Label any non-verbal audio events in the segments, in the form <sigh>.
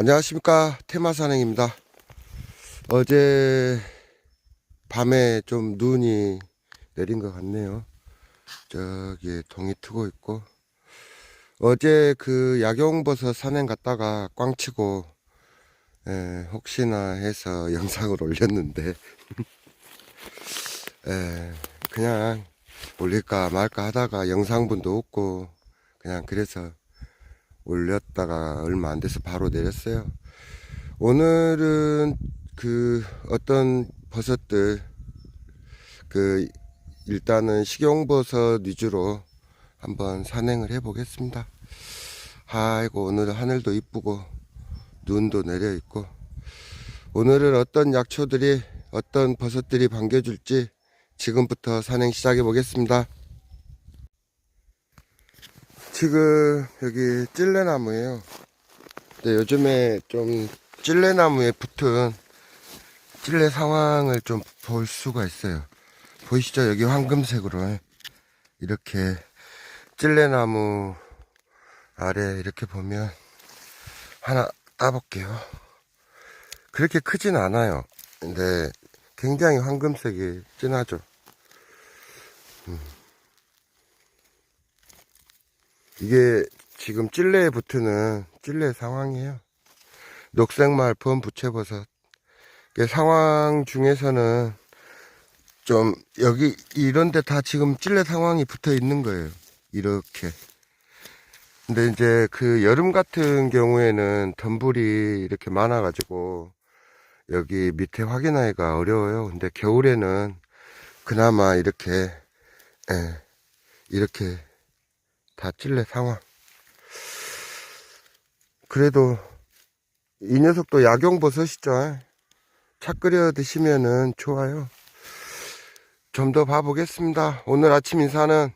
안녕하십니까. 테마산행입니다. 어제 밤에 좀 눈이 내린 것 같네요. 저기 동이 트고 있고. 어제 그 야경버섯 산행 갔다가 꽝치고 에, 혹시나 해서 <laughs> 영상을 올렸는데. 에, <laughs> 그냥 올릴까 말까 하다가 영상분도 없고 그냥 그래서 올렸다가 얼마 안 돼서 바로 내렸어요. 오늘은 그 어떤 버섯들 그 일단은 식용버섯 위주로 한번 산행을 해 보겠습니다. 아이고 오늘 하늘도 이쁘고 눈도 내려 있고 오늘은 어떤 약초들이 어떤 버섯들이 반겨줄지 지금부터 산행 시작해 보겠습니다. 지금 여기 찔레나무예요. 근데 요즘에 좀 찔레나무에 붙은 찔레 상황을 좀 볼 수가 있어요. 보이시죠? 여기 황금색으로 이렇게 찔레나무 아래 이렇게 보면 하나 따볼게요. 그렇게 크진 않아요. 근데 굉장히 황금색이 진하죠. 이게 지금 찔레에 붙는 찔레 상황이에요. 녹색말 펌 부채버섯. 상황 중에서는 좀 여기 이런데 다 지금 찔레 상황이 붙어 있는 거예요. 이렇게. 근데 이제 그 여름 같은 경우에는 덤불이 이렇게 많아가지고 여기 밑에 확인하기가 어려워요. 근데 겨울에는 그나마 이렇게 예, 이렇게 다 찔레 상황. 그래도 이 녀석도 약용버섯이죠. 차 끓여 드시면은 좋아요. 좀 더 봐보겠습니다. 오늘 아침 인사는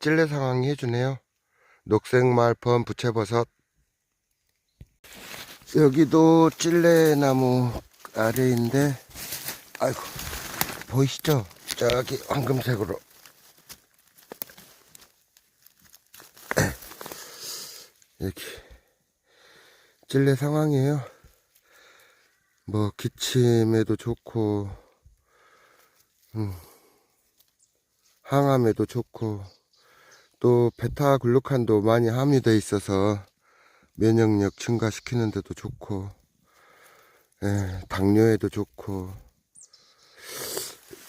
찔레 상황이 해주네요. 녹색말펌 부채버섯. 여기도 찔레나무 아래인데, 아이고, 보이시죠? 저기 황금색으로. 이렇게 찔레 상황이에요. 뭐 기침에도 좋고, 음, 항암에도 좋고, 또 베타글루칸도 많이 함유되어 있어서 면역력 증가시키는 데도 좋고, 예, 당뇨에도 좋고.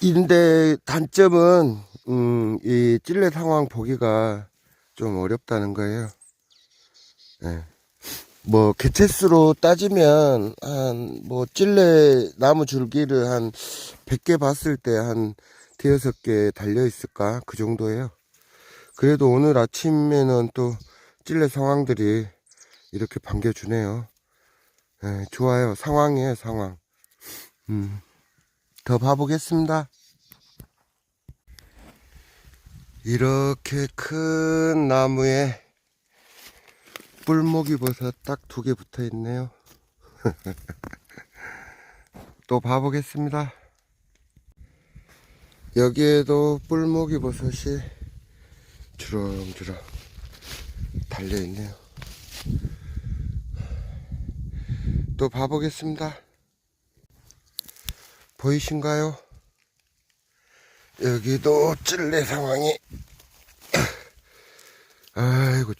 인데 단점은 음, 이 찔레 상황 보기가 좀 어렵다는 거예요. 예. 뭐 개체수로 따지면 한 뭐 찔레 나무 줄기를 한 100개 봤을 때 한 대여섯 개 달려 있을까 그 정도예요. 그래도 오늘 아침에는 또 찔레 상황들이 이렇게 반겨주네요. 예, 좋아요. 상황이에요, 상황. 음, 더 봐보겠습니다. 이렇게 큰 나무에 뿔목이 버섯 딱 두 개 붙어 있네요. <laughs> 또 봐보겠습니다. 여기에도 뿔목이 버섯이 주렁주렁 달려 있네요. 또 봐보겠습니다. 보이신가요? 여기도 찔레 상황이 <clears throat> 아이고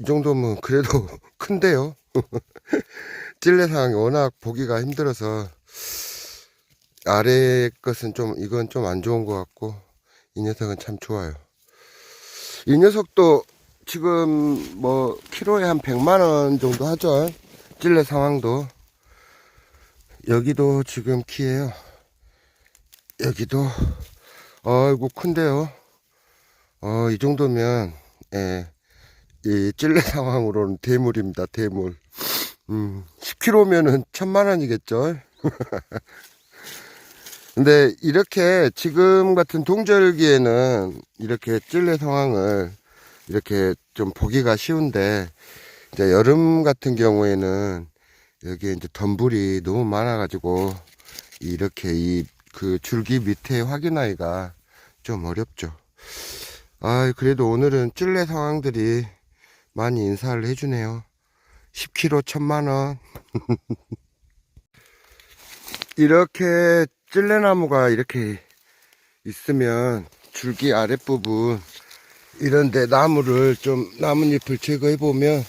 이 정도면 그래도 <laughs> 큰데요. <laughs> 찔레 상황이 워낙 보기가 힘들어서 아래 것은 좀 이건 좀 안 좋은 것 같고 이 녀석은 참 좋아요. 이 녀석도 지금 뭐 키로에 한 100만 원 정도 하죠. 찔레 상황도 여기도 지금 키예요. 여기도 아이고 큰데요. 어, 이 정도면 예. 이 찔레 상황으로는 대물입니다. 대물. 음, 10kg면은 천만 원이겠죠. <laughs> 근데 이렇게 지금 같은 동절기에는 이렇게 찔레 상황을 이렇게 좀 보기가 쉬운데 이제 여름 같은 경우에는 여기에 이제 덤불이 너무 많아가지고 이렇게 이 그 줄기 밑에 확인하기가 좀 어렵죠. 아, 그래도 오늘은 찔레 상황들이 많이 인사를 해주네요. 10kg 천만 원. <laughs> 이렇게 찔레나무가 이렇게 있으면 줄기 아랫부분 이런데 나무를 좀 나뭇잎을 제거해 보면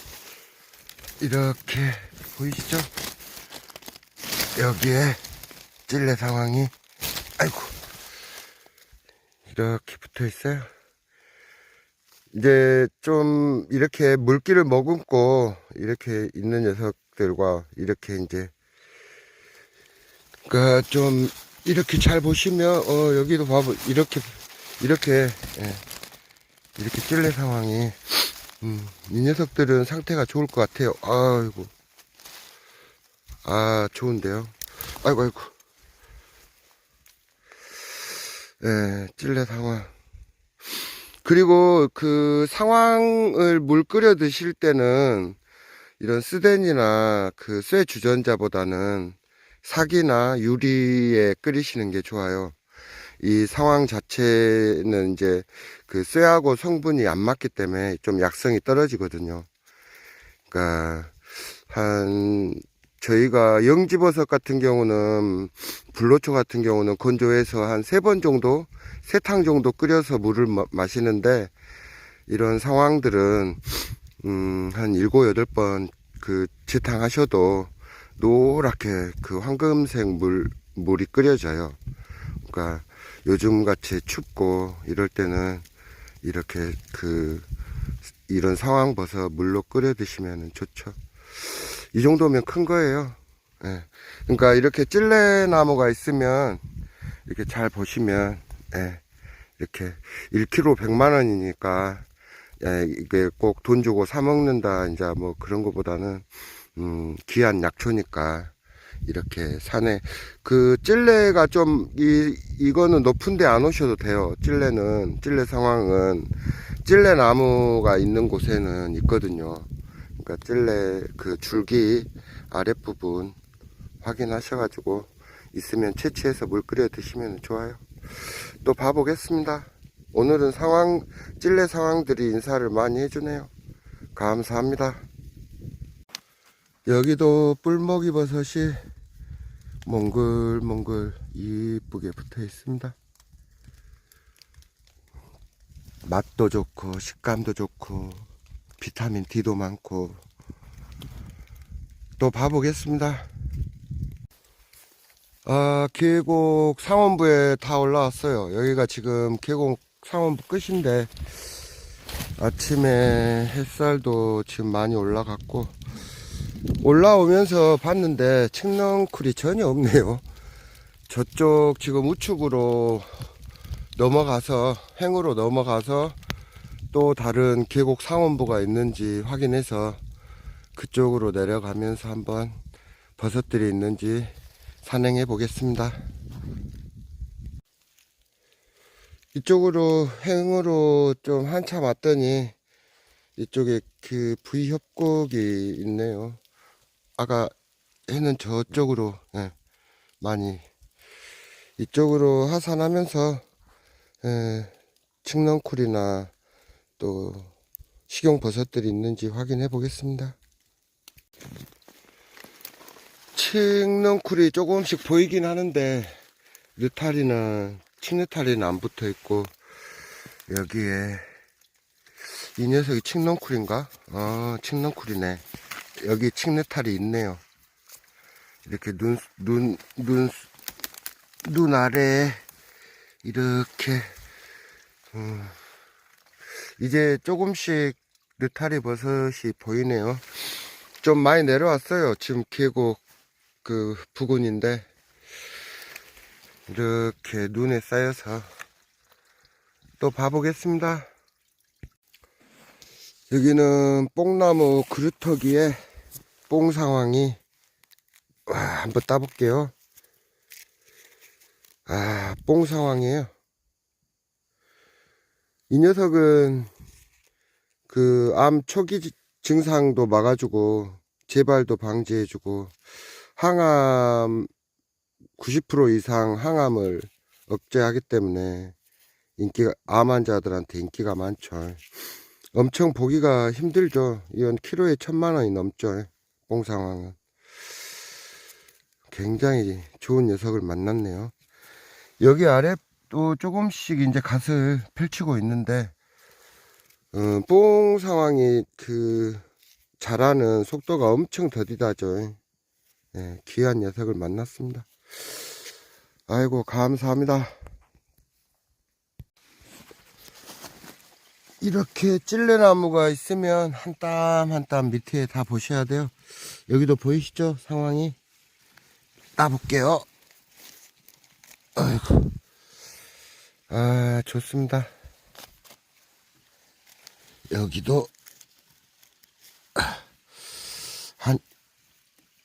이렇게 보이시죠? 여기에 찔레 상황이 아이고 이렇게 붙어 있어요. 이제 좀 이렇게 물기를 머금고 이렇게 있는 녀석들과 이렇게 이제 그러니까 좀 이렇게 잘 보시면 어 여기도 봐보 이렇게 이렇게 예, 이렇게 찔레 상황이 음, 이 녀석들은 상태가 좋을 것 같아요. 아이고 아 좋은데요. 아이고 아이고 예 찔레 상황 그리고 그 상황을 물 끓여 드실 때는 이런 스덴이나 그 쇠 주전자보다는 사기나 유리에 끓이시는 게 좋아요. 이 상황 자체는 이제 그 쇠하고 성분이 안 맞기 때문에 좀 약성이 떨어지거든요. 그러니까 한 저희가 영지버섯 같은 경우는 불로초 같은 경우는 건조해서 한 세 번 정도 세탕 정도 끓여서 물을 마, 마시는데 이런 상황들은 음, 한 일곱 여덟 번그 지탕 하셔도 노랗게 그 황금색 물 물이 끓여져요. 그러니까 요즘 같이 춥고 이럴 때는 이렇게 그 이런 상황 버섯 물로 끓여 드시면 좋죠. 이 정도면 큰 거예요. 예. 그러니까 이렇게 찔레 나무가 있으면 이렇게 잘 보시면 예. 이렇게 1kg 100만 원이니까 예, 이게 꼭 돈 주고 사 먹는다 이제 뭐 그런 거보다는 음, 귀한 약초니까 이렇게 산에 그 찔레가 좀 이 이거는 높은데 안 오셔도 돼요. 찔레는 찔레 상황은 찔레 나무가 있는 곳에는 있거든요. 그러니까 찔레 그 줄기 아랫부분 확인하셔가지고 있으면 채취해서 물 끓여 드시면 좋아요. 또 봐보겠습니다. 오늘은 상황 찔레 상황들이 인사를 많이 해주네요. 감사합니다. 여기도 뿔먹이 버섯이 몽글몽글 이쁘게 붙어 있습니다. 맛도 좋고 식감도 좋고 비타민 D도 많고 또 봐보겠습니다. 아 계곡 상원부에 다 올라왔어요. 여기가 지금 계곡 상원부 끝인데 아침에 햇살도 지금 많이 올라갔고 올라오면서 봤는데 칡렁쿨이 전혀 없네요. 저쪽 지금 우측으로 넘어가서 행으로 넘어가서 또 다른 계곡 상원부가 있는지 확인해서 그쪽으로 내려가면서 한번 버섯들이 있는지 산행해 보겠습니다. 이쪽으로 행으로 좀 한참 왔더니 이쪽에 그 V 협곡이 있네요. 아까 해는 저쪽으로 예, 많이 이쪽으로 하산하면서 예, 칡렁쿨이나 또 식용 버섯들이 있는지 확인해 보겠습니다. 칡렁쿨이 조금씩 보이긴 하는데 느타리나 칡느타리는 안 붙어 있고 여기에 이 녀석이 칡렁쿨인가? 아 칡렁쿨이네 여기 칡느타리 있네요 이렇게 눈, 눈, 눈, 눈 아래에 이렇게 음, 이제 조금씩 느타리 버섯이 보이네요 좀 많이 내려왔어요 지금 계곡 그 부근인데 이렇게 눈에 쌓여서 또 봐보겠습니다. 여기는 뽕나무 그루터기에 뽕 상황이 와 한번 따볼게요. 아, 뽕 상황이에요. 이 녀석은 그 암 초기 증상도 막아주고 재발도 방지해주고 항암 90% 이상 항암을 억제하기 때문에 인기가 암 환자들한테 인기가 많죠. 엄청 보기가 힘들죠. 이건 키로에 천만 원이 넘죠. 뽕 상황은. 굉장히 좋은 녀석을 만났네요. 여기 아래 또 조금씩 이제 갓을 펼치고 있는데, 어, 뽕 상황이 그, 자라는 속도가 엄청 더디다죠. 예, 귀한 녀석을 만났습니다. 아이고, 감사합니다. 이렇게 찔레나무가 있으면 한 땀 한 땀 밑에 다 보셔야 돼요. 여기도 보이시죠? 상황이. 따볼게요. 아이고. 아, 좋습니다. 여기도 한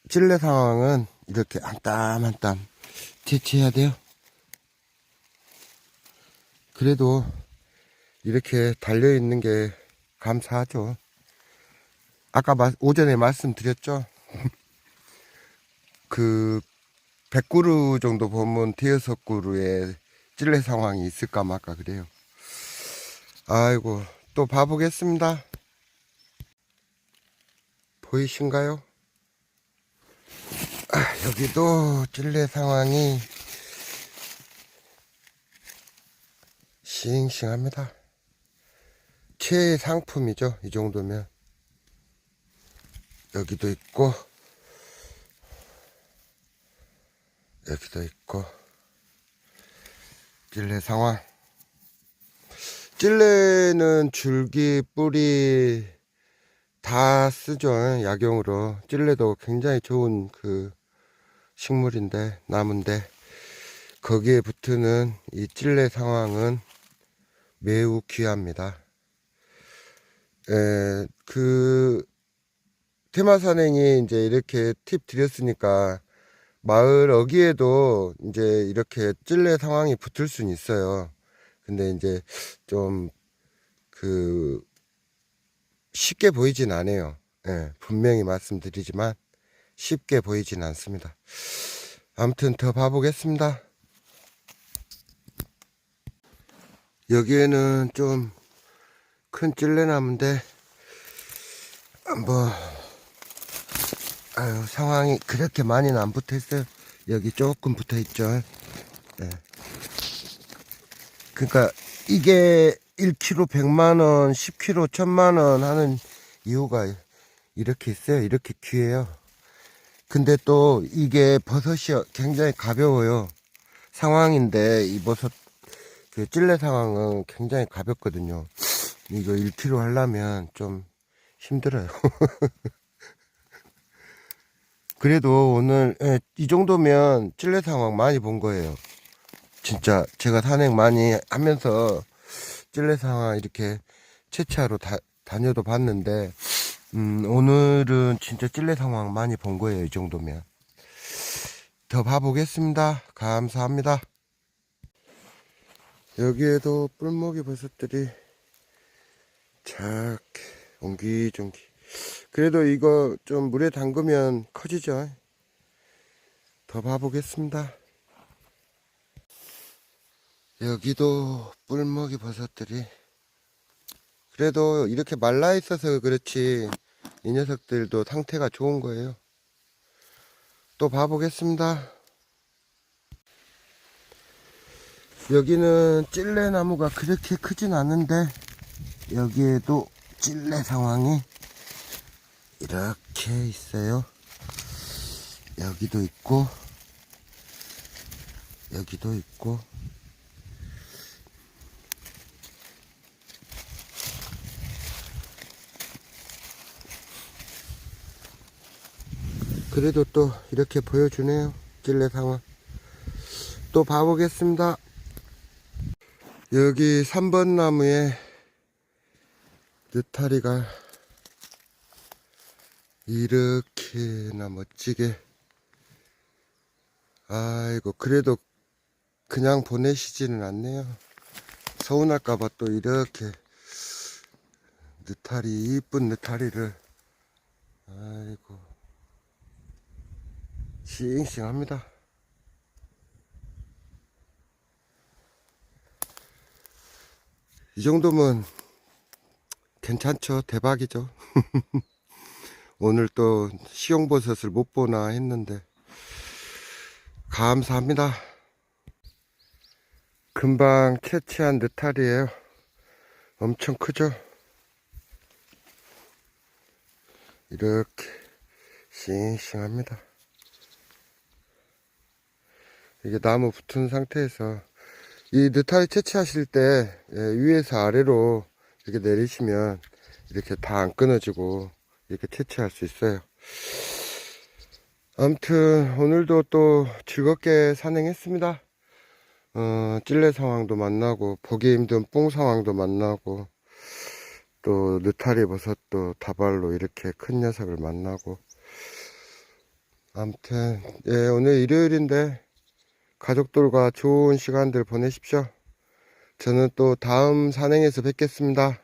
찔레 상황은 이렇게 한 땀 한 땀 채취해야 돼요. 그래도 이렇게 달려 있는 게 감사하죠. 아까 마- 오전에 말씀드렸죠. <laughs> 그 100그루 정도 보면 대여섯 그루에 찔레 상황이 있을까 말까 그래요. 아이고 또 봐보겠습니다. 보이신가요? 아, 여기도 찔레 상황이 싱싱합니다. 최상품이죠. 이 정도면. 여기도 있고, 여기도 있고, 찔레 상황. 찔레는 줄기, 뿌리 다 쓰죠. 약용으로. 찔레도 굉장히 좋은 그 식물인데, 나무인데, 거기에 붙는 이 찔레 상황은 매우 귀합니다. 에, 그, 테마 산행이 이제 이렇게 팁 드렸으니까, 마을 어귀에도 이제 이렇게 찔레 상황이 붙을 수는 있어요. 근데 이제 좀, 그, 쉽게 보이진 않아요. 예, 분명히 말씀드리지만, 쉽게 보이진 않습니다. 아무튼 더 봐보겠습니다. 여기에는 좀 큰 찔레나무인데 한번 아유 상황이 그렇게 많이는 안 붙어 있어요 여기 조금 붙어 있죠 네. 그러니까 이게 1kg 100만원 10kg 1000만원 하는 이유가 이렇게 있어요 이렇게 귀해요 근데 또 이게 버섯이 굉장히 가벼워요 상황인데 이 버섯 그 찔레 상황은 굉장히 가볍거든요. 이거 1kg 하려면 좀 힘들어요. <laughs> 그래도 오늘 예, 이 정도면 찔레 상황 많이 본 거예요. 진짜 제가 산행 많이 하면서 찔레 상황 이렇게 채취하러 다, 다녀도 봤는데 음, 오늘은 진짜 찔레 상황 많이 본 거예요. 이 정도면 더 봐보겠습니다. 감사합니다. 여기에도 뿔먹이 버섯들이 착 옹기종기 그래도 이거 좀 물에 담그면 커지죠. 더 봐보겠습니다. 여기도 뿔먹이 버섯들이. 그래도 이렇게 말라 있어서 그렇지 이 녀석들도 상태가 좋은 거예요. 또 봐보겠습니다. 여기는 찔레 나무가 그렇게 크진 않은데 여기에도 찔레 상황이 이렇게 있어요. 여기도 있고 여기도 있고 그래도 또 이렇게 보여주네요. 찔레 상황. 또 봐보겠습니다. 여기 3번 나무에 느타리가 이렇게나 멋지게. 아이고 그래도 그냥 보내시지는 않네요. 서운할까봐 또 이렇게 느타리 이쁜 느타리를. 아이고. 싱싱합니다. 이 정도면 괜찮죠. 대박이죠. <laughs> 오늘 또 시용버섯을 못 보나 했는데 감사합니다. 금방 채취한 느타리예요. 엄청 크죠? 이렇게 싱싱합니다. 이게 나무 붙은 상태에서 이 느타리 채취하실 때 예, 위에서 아래로 이렇게 내리시면 이렇게 다 안 끊어지고 이렇게 채취할 수 있어요. 아무튼 오늘도 또 즐겁게 산행했습니다. 어, 찔레 상황도 만나고 보기 힘든 뽕 상황도 만나고 또 느타리 버섯도 다발로 이렇게 큰 녀석을 만나고 아무튼 예, 오늘 일요일인데 가족들과 좋은 시간들 보내십시오. 저는 또 다음 산행에서 뵙겠습니다.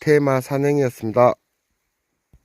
테마 산행이었습니다.